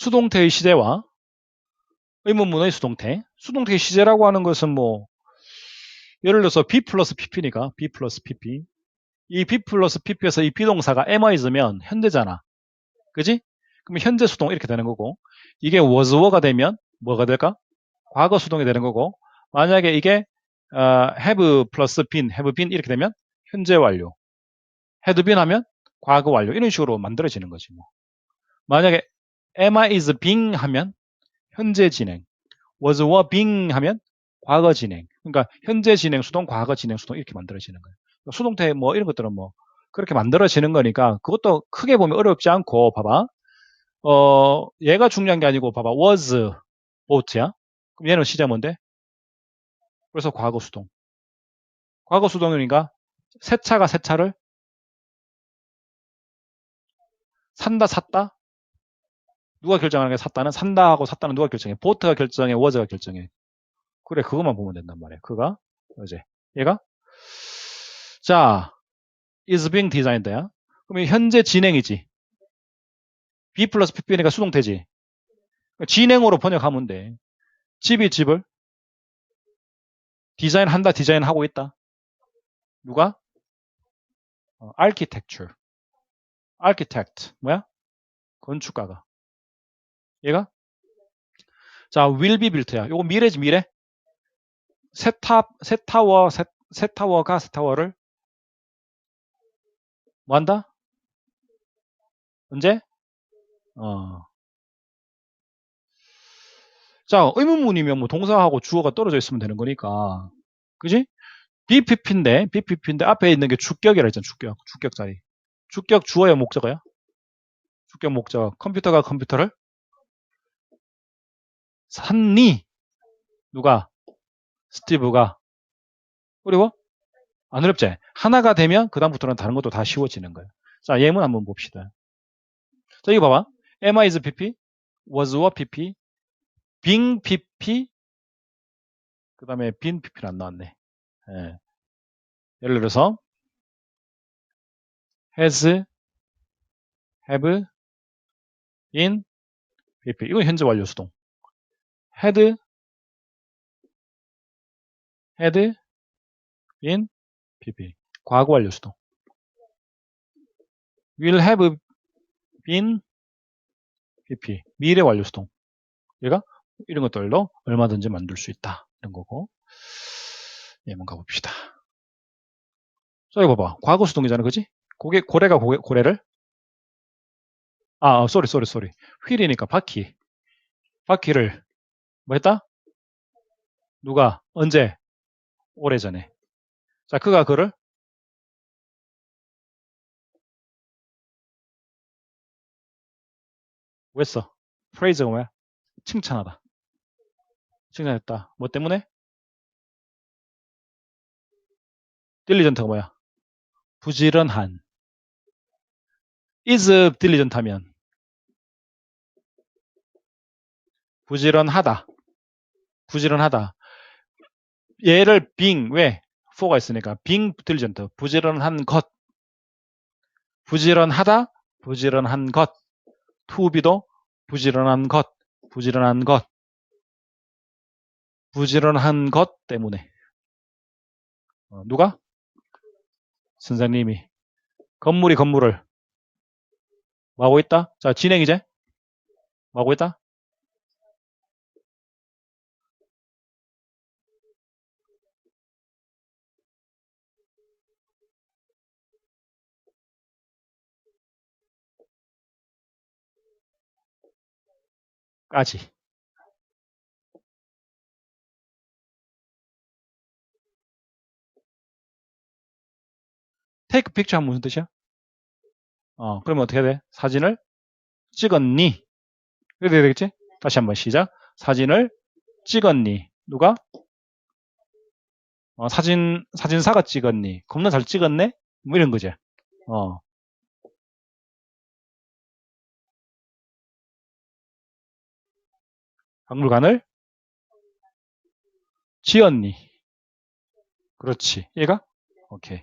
수동태의 시제와 의문문의 수동태. 수동태의 시제라고 하는 것은 뭐 예를 들어서 B 플러스 PP니까 B 플러스 PP. 이 B 플러스 PP에서 이 비동사가 am is면 현재잖아. 그지? 그럼 현재 수동 이렇게 되는 거고 이게 was were가 되면 뭐가 될까? 과거 수동이 되는 거고 만약에 이게 어, have 플러스 been, have been 이렇게 되면 현재 완료. had been 하면 과거 완료. 이런 식으로 만들어지는 거지 뭐. 만약에 am I is being 하면 현재 진행. was were being 하면 과거 진행. 그러니까 현재 진행 수동, 과거 진행 수동 이렇게 만들어지는 거예요. 수동태 뭐 이런 것들은 뭐 그렇게 만들어지는 거니까 그것도 크게 보면 어렵지 않고 봐봐. 어 얘가 중요한 게 아니고 봐봐. was boat야. 그럼 얘는 시제 뭔데? 그래서 과거 수동. 과거 수동이니까 새 차가 새 차를 산다 샀다 누가 결정하는 게 샀다는? 산다 하고 샀다는 누가 결정해? 보트가 결정해? 워즈가 결정해? 그래 그것만 보면 된단 말이야. 그가? 어제. 얘가? 자 is being designed야. 그러면 현재 진행이지. B 플러스 PP니까 수동태지. 진행으로 번역하면 돼. 집이 집을 디자인 한다 디자인 하고 있다. 누가? 어, architecture. Architect. 뭐야? 건축가가 얘가 자 will be built야 요거 미래지 미래 새, 타, 새 타워 새, 새 타워가 새 타워를 뭐 한다? 언제? 어. 자, 의문문이면 뭐 동사하고 주어가 떨어져 있으면 되는 거니까. 그지? BPP인데, BPP인데 앞에 있는 게 주격이라 했잖아, 주격. 주격 자리. 주격 주어야 목적어야? 주격 목적어. 컴퓨터가 컴퓨터를 샀니? 누가? 스티브가. 그리고 안 어렵지? 하나가 되면 그다음부터는 다른 것도 다 쉬워지는 거예요. 자, 예문 한번 봅시다. 자, 이거 봐봐. am I is pp, was were pp, being pp, 그 다음에 been pp는 안 나왔네. 예. 예를 들어서 has, have, in, pp. 이건 현재 완료 수동. Had, had, in, pp. 과거 완료 수동. will have been, pp. 미래 완료 수동. 얘가 이런 것들로 얼마든지 만들 수 있다. 이런 거고. 예문 가봅시다. 자, 이거 봐봐. 과거 수동이잖아. 그지? 고개, 고래가 고개, 고래를? 아, 쏘리, 쏘리, 쏘리. 휠이니까 바퀴. 바퀴를, 뭐 했다? 누가? 언제? 오래전에. 자, 그가 그를 왜 써? 프레이즈가 뭐야? 칭찬하다. 칭찬했다. 뭐 때문에? 딜리전트가 뭐야? 부지런한. is 딜리전트 하면 부지런하다. 부지런하다. 얘를 being 왜? for가 있으니까 being 딜리전트 부지런한 것. 부지런하다. 부지런한 것. to be도 부지런한 것. 부지런한 것. 부지런한 것 때문에. 어, 누가? 선생님이. 건물이 건물을 뭐 하고 있다? 자, 진행 이제. 뭐 하고 있다? 까지. 테이크 픽처 하면 무슨 뜻이야? 어, 그러면 어떻게 돼? 사진을 찍었니? 돼야 되겠지? 다시 한번 시작. 사진을 찍었니? 누가? 어, 사진, 사진사가 찍었니? 겁나 잘 찍었네? 뭐 이런 거지. 어. 박물관을 지었니? 그렇지. 얘가? 오케이.